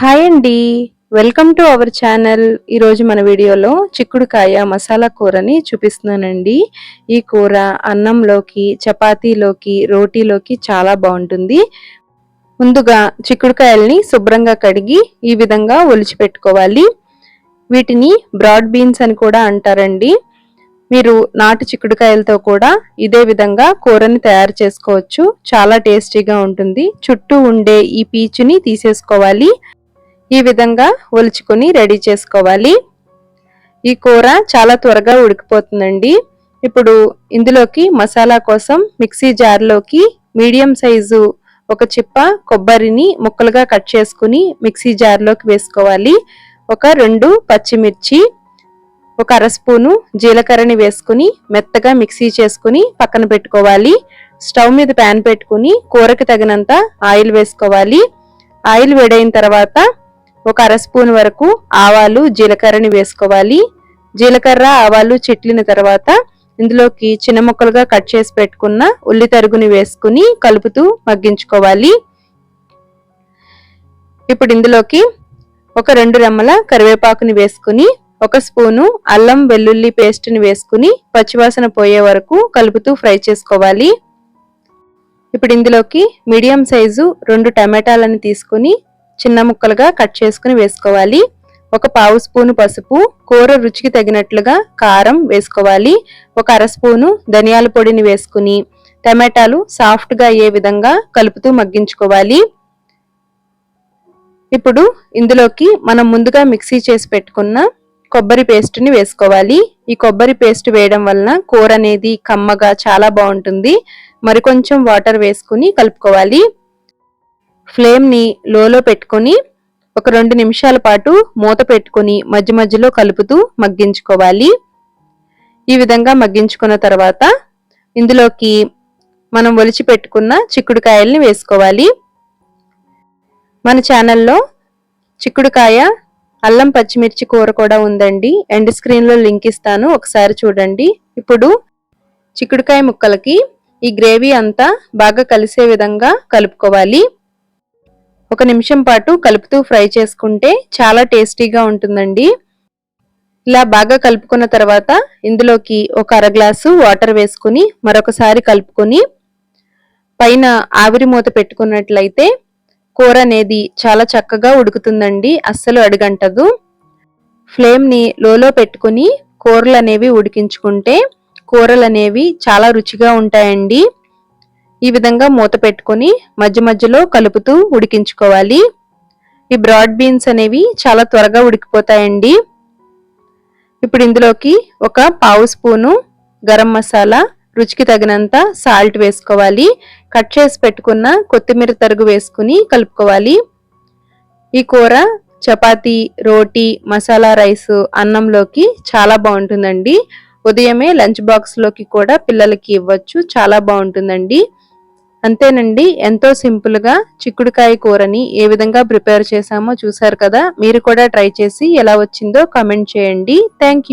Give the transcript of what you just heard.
Hi అండి. Welcome to our channel. ఈరోజు మన వీడియోలో చిక్కుడుకాయ మసాలా కూరని చూపిస్తున్నానండి. ఈ కూర అన్నంలోకి చపాతీలోకి రోటీలోకి చాలా బాగుంటుంది. ముందుగా చిక్కుడుకాయల్ని శుభ్రంగా కడిగి ఈ విధంగా ఒలిచి పెట్టుకోవాలి వీటిని బ్రాడ్ బీన్స్ అని కూడా అంటారండి. మీరు నాటు చిక్కుడుకాయలతో కూడా ఇదే విధంగా కూరని తయారు చేసుకోవచ్చు. చాలా టేస్టీగా ఉంటుంది. చుట్టూ ఉండే ఈ పీచుని తీసేసుకోవాలి. ఈ విధంగా ఒలుచుకొని రెడీ చేసుకోవాలి. ఈ కూర చాలా త్వరగా ఉడికిపోతుందండి. ఇప్పుడు ఇందులోకి మసాలా కోసం మిక్సీ జార్లోకి మీడియం సైజు ఒక చిప్ప కొబ్బరిని ముక్కలుగా కట్ చేసుకుని మిక్సీ జార్లోకి వేసుకోవాలి. ఒక రెండు పచ్చిమిర్చి ఒక అర స్పూను జీలకర్రని వేసుకుని మెత్తగా మిక్సీ చేసుకుని పక్కన పెట్టుకోవాలి. స్టవ్ మీద ప్యాన్ పెట్టుకుని కూరకి తగినంత ఆయిల్ వేసుకోవాలి. ఆయిల్ వేడైన తర్వాత ఒక అర స్పూన్ వరకు ఆవాలు జీలకర్రని వేసుకోవాలి. జీలకర్ర ఆవాలు చిట్లిన తర్వాత ఇందులోకి చిన్న ముక్కలుగా కట్ చేసి పెట్టుకున్న ఉల్లి తరుగుని వేసుకుని కలుపుతూ మగ్గించుకోవాలి. ఇప్పుడు ఇందులోకి ఒక రెండు రెమ్మల కరివేపాకుని వేసుకుని ఒక స్పూను అల్లం వెల్లుల్లి పేస్ట్ని వేసుకుని పచ్చివాసన పోయే వరకు కలుపుతూ ఫ్రై చేసుకోవాలి. ఇప్పుడు ఇందులోకి మీడియం సైజు రెండు టమాటాలను తీసుకుని చిన్న ముక్కలుగా కట్ చేసుకుని వేసుకోవాలి. ఒక పావు స్పూను పసుపు కూర రుచికి తగినట్లుగా కారం వేసుకోవాలి. ఒక అర స్పూను ధనియాల పొడిని వేసుకుని టమాటాలు సాఫ్ట్గా అయ్యే విధంగా కలుపుతూ మగ్గించుకోవాలి. ఇప్పుడు ఇందులోకి మనం ముందుగా మిక్సీ చేసి పెట్టుకున్న కొబ్బరి పేస్ట్ని వేసుకోవాలి. ఈ కొబ్బరి పేస్ట్ వేయడం వలన కూర అనేది కమ్మగా చాలా బాగుంటుంది. మరికొంచెం వాటర్ వేసుకుని కలుపుకోవాలి. ఫ్లేమ్ని లోలో పెట్టుకొని ఒక రెండు నిమిషాల పాటు మూత పెట్టుకొని మధ్య మధ్యలో కలుపుతూ మగ్గించుకోవాలి. ఈ విధంగా మగ్గించుకున్న తర్వాత ఇందులోకి మనం ఒలిచి పెట్టుకున్న చిక్కుడుకాయల్ని వేసుకోవాలి. మన ఛానల్లో చిక్కుడుకాయ అల్లం పచ్చిమిర్చి కూర కూడా ఉందండి. ఎండ్ స్క్రీన్లో లింక్ ఇస్తాను ఒకసారి చూడండి. ఇప్పుడు చిక్కుడుకాయ ముక్కలకి ఈ గ్రేవీ అంతా బాగా కలిసే విధంగా కలుపుకోవాలి. ఒక నిమిషం పాటు కలుపుతూ ఫ్రై చేసుకుంటే చాలా టేస్టీగా ఉంటుందండి. ఇలా బాగా కలుపుకున్న తర్వాత ఇందులోకి ఒక అర గ్లాసు వాటర్ వేసుకుని మరొకసారి కలుపుకొని పైన ఆవిరి మూత పెట్టుకున్నట్లయితే కూర అనేది చాలా చక్కగా ఉడుకుతుందండి. అస్సలు అడుగంటదు. ఫ్లేమ్ని లోలో పెట్టుకుని కూరలు అనేవి ఉడికించుకుంటే కూరలు అనేవి చాలా రుచిగా ఉంటాయండి. ఈ విధంగా మూత పెట్టుకొని మధ్య మధ్యలో కలుపుతూ ఉడికించుకోవాలి. ఈ బ్రాడ్ బీన్స్ అనేవి చాలా త్వరగా ఉడికిపోతాయండి. ఇప్పుడు ఇందులోకి ఒక పావు స్పూను గరం మసాలా రుచికి తగినంత సాల్ట్ వేసుకోవాలి. కట్ చేసి పెట్టుకున్న కొత్తిమీర తరుగు వేసుకుని కలుపుకోవాలి. ఈ కూర చపాతి రోటీ మసాలా రైస్ అన్నంలోకి చాలా బాగుంటుందండి. ఉదయమే లంచ్ బాక్స్లోకి కూడా పిల్లలకి ఇవ్వచ్చు చాలా బాగుంటుందండి. అంతేనండి ఎంతో సింపుల్గా చిక్కుడుకాయ కూరని ఏ విధంగా ప్రిపేర్ చేశామో చూసారు కదా మీరు కూడా ట్రై చేసి ఎలా వచ్చిందో కామెంట్ చేయండి. థ్యాంక్